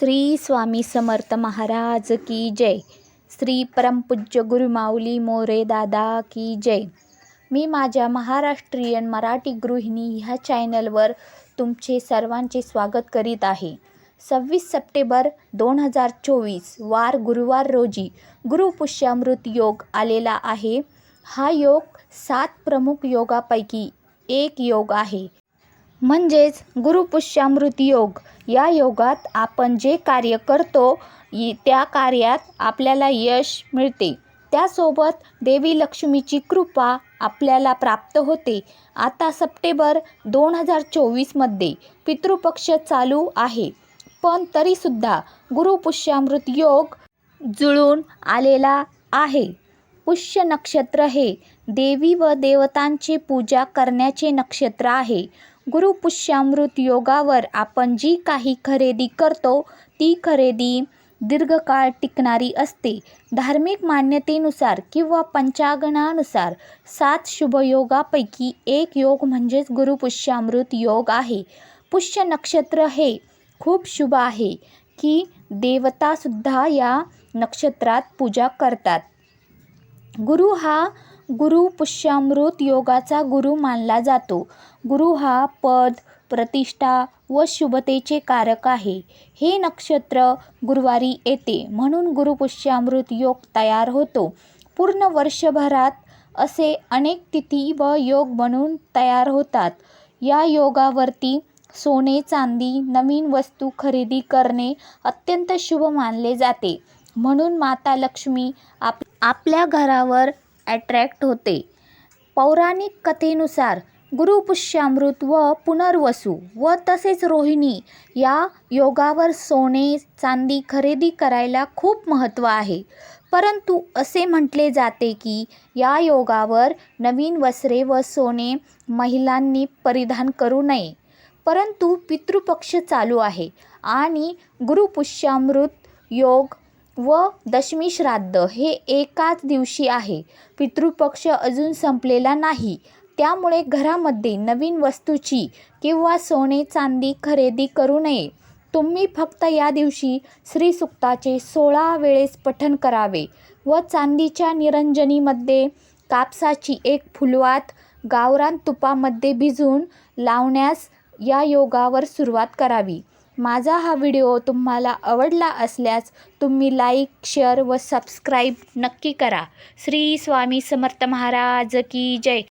श्री स्वामी समर्थ महाराज की जय. श्री परमपूज्य गुरुमाऊली मोरे दादा की जय. मी माझ्या महाराष्ट्रीयन मराठी गृहिणी ह्या चॅनलवर तुमचे सर्वांचे स्वागत करीत आहे. सव्वीस सप्टेंबर दोन हजार चोवीस वार गुरुवार रोजी गुरुपुष्यामृत योग आलेला आहे. हा योग सात प्रमुख योगापैकी एक योग आहे. म्हणजेच गुरुपुष्यामृत योग या योगात आपण जे कार्य करतो त्या कार्यात आपल्याला यश मिळते. त्यासोबत देवी लक्ष्मीची कृपा आपल्याला प्राप्त होते. आता सप्टेंबर दोन हजार चोवीसमध्ये पितृपक्ष चालू आहे. पण तरीसुद्धा गुरुपुष्यामृत योग जुळून आलेला आहे. पुष्य नक्षत्र हे देवी व देवतांची पूजा करण्याचे नक्षत्र आहे. गुरुपुष्यामृत योगावर आपण जी काही खरेदी करतो ती खरेदी दीर्घकाळ टिकणारी असते. धार्मिक मान्यतेनुसार किंवा पंचागणानुसार सात शुभयोगापैकी एक योग म्हणजेच गुरुपुष्यामृत योग आहे. पुष्य नक्षत्र हे खूप शुभ आहे की देवतासुद्धा या नक्षत्रात पूजा करतात. गुरु हा गुरु पुष्यामृत योगाचा गुरु मानला जातो. गुरु हा पद प्रतिष्ठा व शुभतेचे कारक आहे. हे नक्षत्र गुरुवारी येते म्हणून गुरुपुष्यामृत योग तयार होतो. पूर्ण वर्षभरात असे अनेक तिथी व योग बनून तयार होतात. या योगावरती सोने चांदी नवीन वस्तू खरेदी करणे अत्यंत शुभ मानले जाते. म्हणून माता लक्ष्मी आप आपल्या घरावर ॲट्रॅक्ट होते. पौराणिक कथेनुसार गुरुपुष्यामृत व पुनर्वसू व तसेच रोहिणी या योगावर सोने चांदी खरेदी करायला खूप महत्त्व आहे. परंतु असे म्हटले जाते की या योगावर नवीन वस्त्रे व सोने महिलांनी परिधान करू नये. परंतु पितृपक्ष चालू आहे आणि गुरुपुष्यामृत योग व दशमी श्राद्ध हे एकाच दिवशी आहे. पितृपक्ष अजून संपलेला नाही. त्यामुळे घरामध्ये नवीन वस्तूची किंवा सोने चांदी खरेदी करू नये. तुम्ही फक्त या दिवशी श्रीसुक्ताचे सोळा वेळेस पठण करावे व चांदीच्या निरंजनीमध्ये कापसाची एक फुलवात गावरान तुपामध्ये भिजून लावण्यास या योगावर सुरुवात करावी. माझा हा व्हिडिओ तुम्हाला आवडला असल्यास तुम्ही लाईक शेअर व सबस्क्राईब नक्की करा. श्री स्वामी समर्थ महाराज की जय.